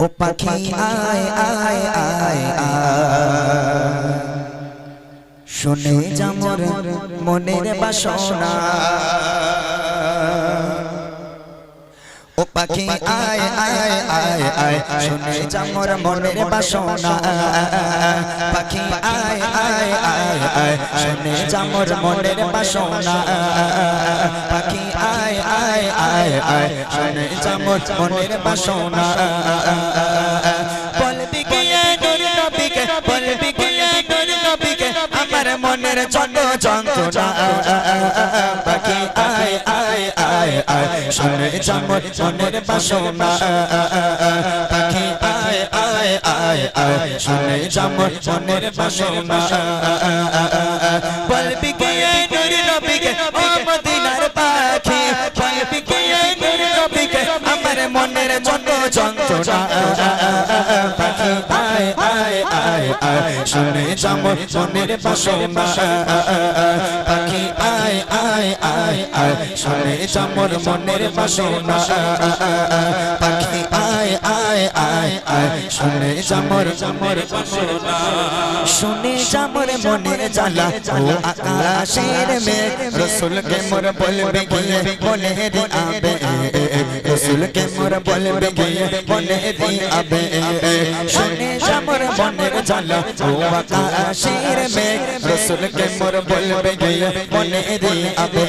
ও পাখি আয় আয় আয় শুনে যামর মনের বাসনা ও পাখি আয় আয় আয় আয় শুনে জামর মনের বাসনা পাখি আয় আয় আয় আয় শুনে জামর মনের বাসনা পাখি আয় আয় আয় আয় শুনে জামর মনের বাসনা মনের ছোট যন্ত্রণা। আয় আয় আয় আয়, শুনে যামর মনের বাসনা। আয় আয় আয় আয়, শুনে যামর মনের মনের আয় আয় আয় আয়, শুনে যামর মনের বাসনা পাখি, আয় আয় আয় আয়, শুনে যামর মনের বাসনা শুনে যামর বাসনা। শুনে যামর মনের জ্বালা। ও আকাশের মেঘ। রসুলকে মোর বলবে গিয়ে মনে দি আবে। রসুলকে মোর বলবে গিয়ে মনে দি আবে। শুনে যামর মনের জ্বালা। ও আকাশের মেঘ। রসুলকে মোর বলবে গিয়ে মনে দি আবে।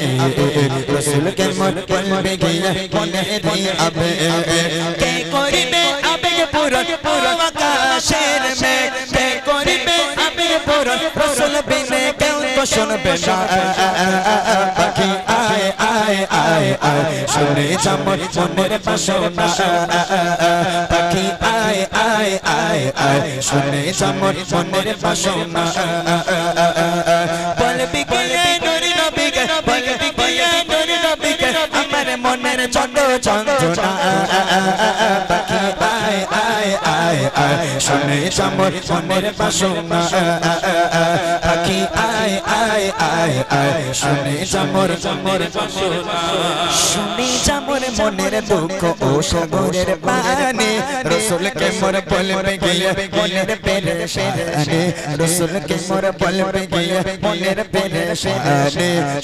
রসুলকে মোর বলবে গিয়ে মনে দি আবে। কে করিবে আবেগ পূরণ পুরো আকাশের মেঘ। করিবে আবেগ পূরণ রসুল বিনে কেউ তো শুনবে না। পাখি আয় আয় আয় আয়, শুনে যামর মনের বাসনা। পাখি আয় আয় আয় আয়, শুনে যামর মনের বাসনা। মনের ছোট যন্ত্রণা পাখি, আয় আয় আয় আয়। শুনে যামর মনের বাসনা। যামর মনের দুঃখ ও সাগরের পানি বলবে গিয়ে মনের বলবে গিয়ে মনের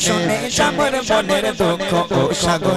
শুনে যামর মনের দুঃখ ও সাগরের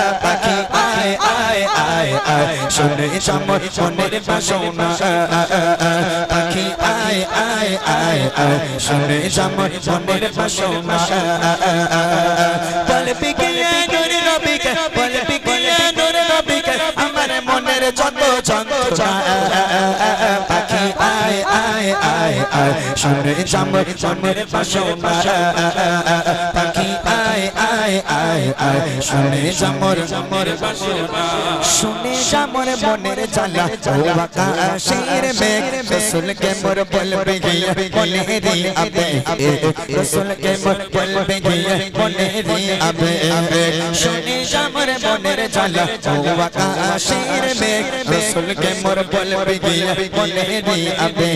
আয় শুনে যামর মনের বাসনা পাখি আয় আয় আয় আয় শুনে যামর মনের বাসনা বলবি গিয়ে নূর নবীকে বলবি গিয়ে নূর নবীকে আমার মনের যত যন্ত্রণা পাখি আয় আয় আয় আয় শুনে যামর মনের বাসনা আয় শুনে যামর বাসনা শুনে যামর মনের জ্বালা। ও আকাশের মেঘ, রসুলকে মোর বলবে গিয়ে মনে রি আবে। রসুলকে মোর বলবে গিয়ে মনে মনের জ্বালা ও আকাশের মেঘ, রসুলকে মোর বলবে গিয়ে মনে রি আবে,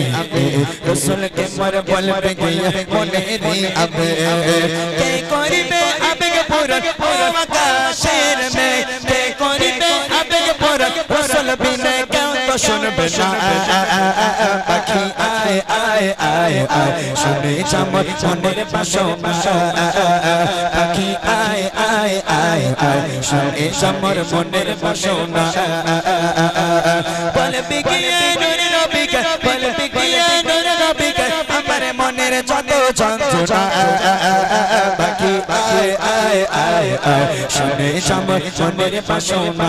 রসুলকে মোর বলবে গিয়ে মনে রি আবে। কে করিবে আবেগ পূরণ ও আকাশের মেঘ, কে করিবে আবেগ পূরণ রসুল বিনে কেউ তো শুনবে না। পাখি আয় আয় আয় আয়, শুনে যামর মনের বাসনা। পাখি শুনে যামর মনের বাসনা বলবি গিয়ে যত যন্ত্রণা বাকি আয় আয় আয় আয় শুনে সময় মনের বাসনা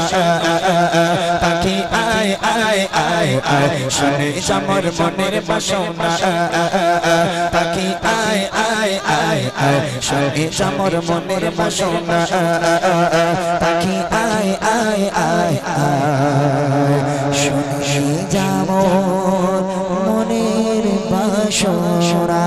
বাকি আয় আয় আয় আয় শুনে সমর মনের বাসনা বাকি আয় আয় আয় আয় শুনে সমর মনের বাসনা বাকি আয় আয় আয় আয় শুনে যাব সোনা